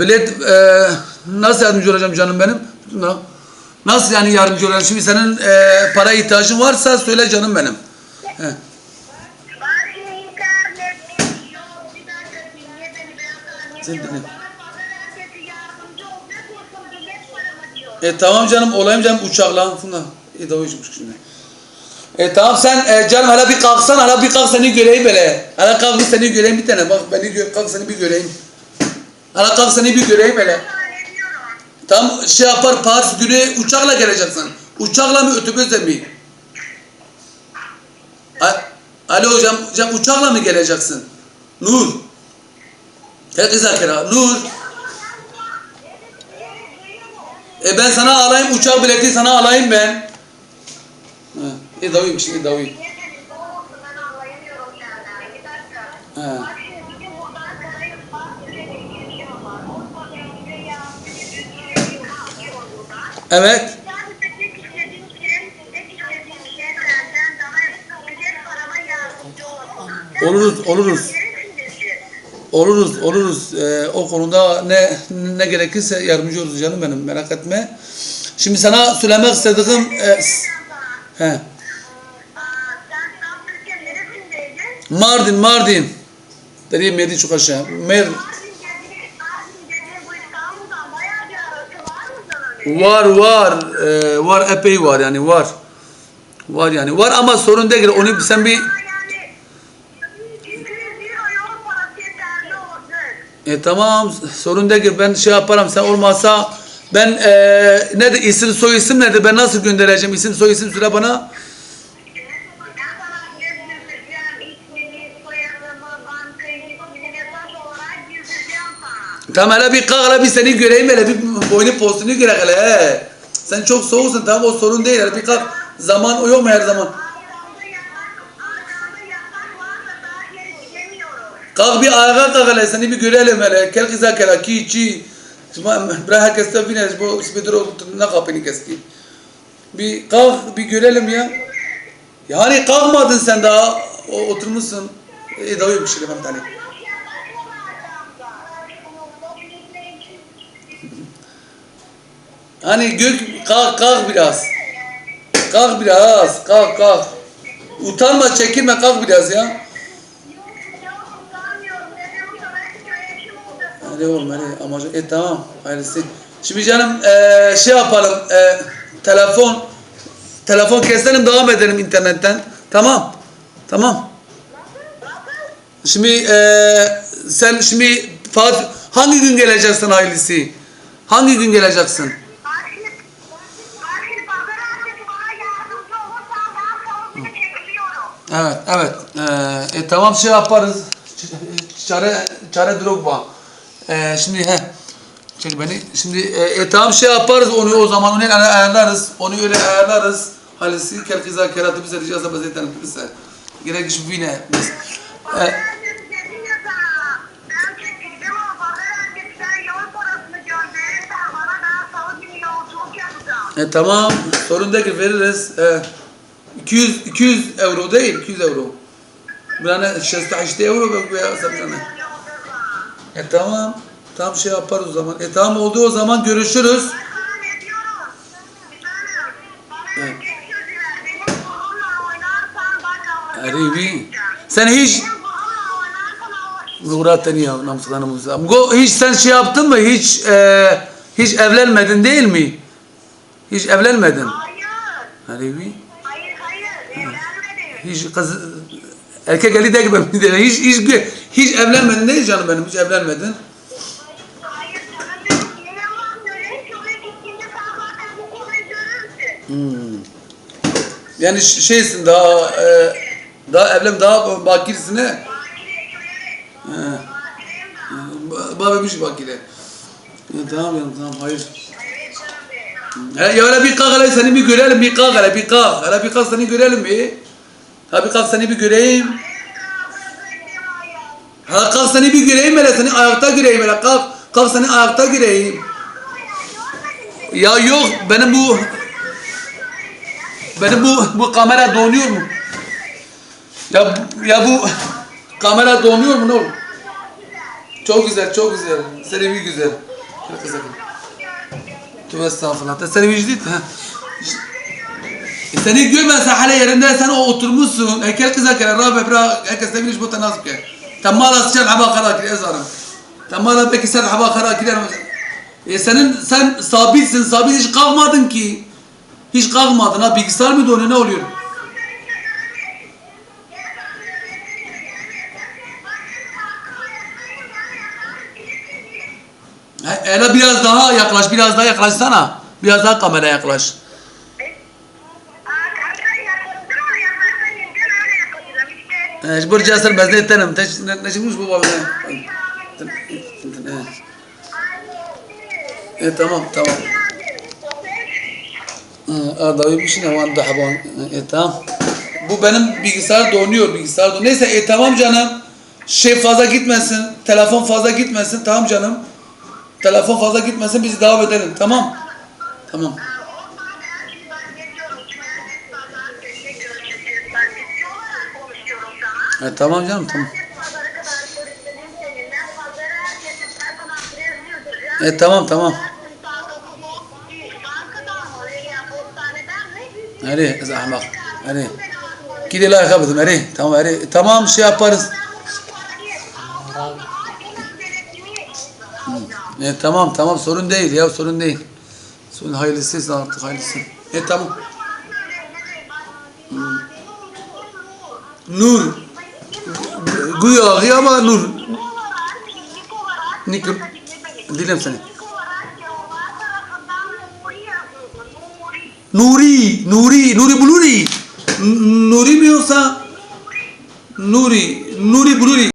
Bilet e, nasıl yardımcı olacağım canım benim? Na- Nasıl yani yardımcı olacağım? Şimdi senin e, para ihtiyacın varsa söyle canım benim. Sen. E tamam canım olayım canım uçakla. Funda. E davul çıkmış şimdi. E tamam sen e, canım hala bir kalksan hala bir kalk seni göreyim böyle. Hala kalk seni göreyim bir tane bak beni gö kalk seni bir göreyim. Hala kalk seni bir göreyim böyle. Hallediyorum. Tam şey yapar Paris günü uçakla geleceksin. Uçakla mı otobüsle mi? Alo hocam, hocam uçakla mı geleceksin? Nur. Herkese akira. Nur. E ben sana alayım uçak bileti sana alayım ben. Ha. E davayım şimdi davayım. Niye beni doğrusu ben anlayamıyorum senden. Bir dakika. He. Bak şimdi buradan Karayip Bahçeli'ye geçiyor var. Orta Bey'de yazdı. Türkiye'yi kalkıyor buradan. Evet. Yani tek istediğim şey, tek istediğim şey senden daha bilet parama yardımcı olmak. Oluruz, oluruz. Oluruz, oluruz. Ee, o konuda ne ne gerekirse yardımcı oluruz canım benim. Merak etme. Şimdi sana söylemek istediğim... E, he. Mardin, Mardin. Dediğim yedi çok aşağı. Mer Mardin dediğin, Mardin dediğin bu İstanbul'dan bayağı bir arası var mı sana? Var var. Ee, var epey var yani var. Var yani var ama sorun değil. Onu sen bir... Ama yani 200 euro yol parası yeterli olacak. E, tamam sorun değil. Ben şey yaparım sen olmazsa ben e, nedir isim soy isim nedir? Ben nasıl göndereceğim? İsim soy isim söyle bana. Ben sana göndereceğim ismini, soyadımı, bankayı, ismini mesaj olarak göndereceğim sana. Tamam hele bir kalk hele bir seni göreyim hele bir boynu postunu göre hele. he. Sen çok soğuksun tamam o sorun değil. Hele bir kalk zaman o yok mu her zaman? Kalk bir ayağa kalk hele seni bir görelim hele. Kel kıza kel ki çi. Bırak herkes de biner. Bu spedro ne kapını kesti. Bir kalk bir görelim ya. Yani kalkmadın sen daha oturmuşsun. E davayım bir şey ben tane. Yok yatak var arkamda. Hani gök kalk kalk biraz. Kalk biraz. Kalk kalk. Utanma çekinme kalk biraz ya. Hadi oğlum hadi amacı. E tamam hayırlısı. Şimdi canım eee, şey yapalım. eee, telefon telefon keselim devam edelim internetten. Tamam. Tamam. Şimdi eee, sen şimdi Fatih hangi gün geleceksin hayırlısı? Hangi gün geleceksin? Evet, evet. Ee, e, tamam şey yaparız. Ç- Çare, çare Drogba. Ee, şimdi he. Çek beni. Şimdi e, e, tamam şey yaparız onu o zaman onu ayarlarız. Onu öyle ayarlarız. Halisi kel kıza keratı bize diyeceğiz ama zaten bize. Gerek iş bine. Biz. E, e, tamam sorun değil veririz. E, 200 200 euro değil 200 euro. Bir tane 68 euro veya sabzane. E tamam. Tam şey yaparız o zaman. E tamam oldu o zaman görüşürüz. Evet. Arrivi. Sen hiç Murat ya namsızlanımız. Go hiç sen şey yaptın mı? Hiç e, hiç evlenmedin değil mi? Hiç evlenmedin. Hayır. Arrivi. Hiç kız erkek eli de gibi hiç hiç hiç evlenmedin değil canım benim hiç evlenmedin. Hmm. Yani şeysin daha e, daha evlen daha bakirsin he. Bakire bir şey bakire. Ya, tamam canım tamam hayır. Ya öyle bir kalk hele seni bir görelim bir kalk hele bir kalk. Hele bir kalk seni görelim bir. Ha bir kalk seni bir göreyim. Ha kalk seni bir göreyim hele seni ayakta göreyim hele kalk. Kalk seni ayakta göreyim. Ya yok benim bu benim bu bu kamera donuyor mu? Ya ya bu kamera donuyor mu ne olur? Çok güzel çok güzel. Seni bir güzel. Kızım. Tövbe estağfurullah. Teseri vicdit. Ha. E seni görmezse hala yerinde sen o oturmuşsun. Heykel kıza kere Rabbe bira herkes de biliş bu tenasip ke. Tamala sıçan haba kara kire ezarım. Tamala peki sen haba kara kire E senin sen sabitsin sabit hiç kalkmadın ki. Hiç kalkmadın ha bilgisayar mı dönüyor ne oluyor? Hele biraz daha yaklaş biraz daha yaklaşsana. Biraz daha kameraya yaklaş. Burcu asır bezne ettenim. Çıkmış bu babana? E tamam tamam. Arda bir şey ne var daha. E tamam. Bu benim bilgisayar donuyor bilgisayar donuyor. Neyse e tamam canım. Şey fazla gitmesin. Telefon fazla gitmesin. Tamam canım. Telefon fazla gitmesin bizi devam edelim. Tamam. Tamam. E tamam canım tamam. E tamam tamam. Hadi kız ahmak. Hadi. Gidi la yakabıdım hadi. Tamam hadi. Tamam şey yaparız. E tamam tamam sorun değil ya sorun değil. Sorun hayırlısıysa artık hayırlısı. E tamam. Nur. Güya ama Nur. Nikl. Dilim seni. Nuri, Nuri, Nuri Buluri. Nuri mi yoksa Nuri, Nuri Buluri.